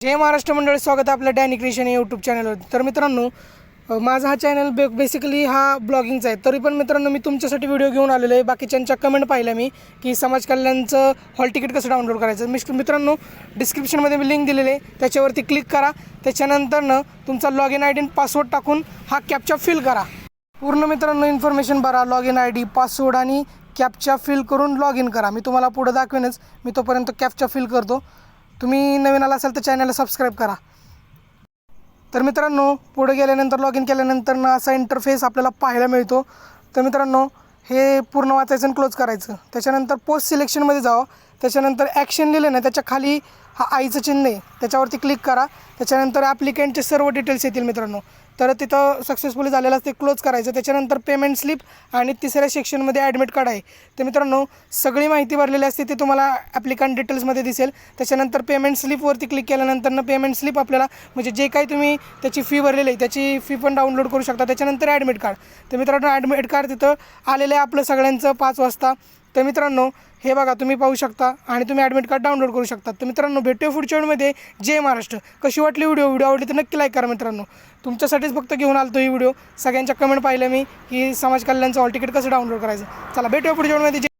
जय महाराष्ट्र मंडळी स्वागत आहे आपल्या डॅनी क्रिएशन या यूट्यूब चॅनलवर तर मित्रांनो माझा हा चॅनल बे बेसिकली हा ब्लॉगिंगचा आहे. तरी पण मित्रांनो मी तुमच्यासाठी व्हिडिओ घेऊन आलेलो आहे. बाकीच्यांच्या कमेंट पाहिल्या मी की समाज कल्याणचं हॉल तिकीट कसं डाउनलोड करायचं. मिश मित्रांनो डिस्क्रिप्शनमध्ये मी लिंक दिलेली आहे. त्याच्यावरती क्लिक करा. त्याच्यानंतरनं तुमचा log in I D password टाकून हा कॅपचा फिल करा. पूर्ण मित्रांनो इन्फॉर्मेशन भरा log in I D password आणि कॅपचा फिल करून लॉग इन करा. मी तुम्हाला पुढं दाखवेनच. मी तोपर्यंत कॅपचा फिल करतो. तुम्ही नवीन आला असाल तर चॅनलला सबस्क्राईब करा. तर मित्रांनो पुढे गेल्यानंतर लॉग इन केल्यानंतर ना असा इंटरफेस आपल्याला पाहायला मिळतो. तर मित्रांनो हे पूर्ण वाचायचं आणि क्लोज करायचं. त्याच्यानंतर पोस्ट सिलेक्शनमध्ये जावं. त्याच्यानंतर ॲक्शन लिहिलं ना त्याच्याखाली हा आईचं चिन्ह आहे. त्याच्यावरती क्लिक करा. त्याच्यानंतर ॲप्लिकेंटचे सर्व डिटेल्स येतील मित्रांनो. तर तिथं सक्सेसफुली झालेलं असते क्लोज करायचं. त्याच्यानंतर पेमेंट स्लिप आणि तिसऱ्या सेक्शनमध्ये ॲडमिट कार्ड आहे. तर मित्रांनो सगळी माहिती भरलेली असते ती तुम्हाला ॲप्लिकंट डिटेल्समध्ये दिसेल. त्याच्यानंतर पेमेंट स्लिपवरती क्लिक केल्यानंतर पेमेंट स्लिप आपल्याला म्हणजे जे काही तुम्ही त्याची फी भरलेली आहे त्याची फी पण डाउनलोड करू शकता. त्याच्यानंतर ॲडमिट कार्ड तर मित्रांनो ॲडमिट कार्ड तिथं आलेलं आहे आपलं सगळ्यांचं पाच वाजता. तर मित्रांनो हे बघा तुम्ही पाहू शकता आणि तुम्ही ॲडमिट कार्ड डाउनलोड करू शकता. तर मित्रांनो भेटूया पुढच्या व्हिडिओमध्ये. जय महाराष्ट्र. कशी वाटली व्हिडिओ? व्हिडिओ आवडली तर नक्की लाईक करा मित्रांनो. तुमच्यासाठीच फक्त घेऊन आलो ही व्हिडिओ. सगळ्यांच्या कमेंट पाहिलं मी की समाज कल्याणचं हॉल तिकीट कसं डाउनलोड करायचं. चला भेटूया पुढच्या व्हिडिओमध्ये.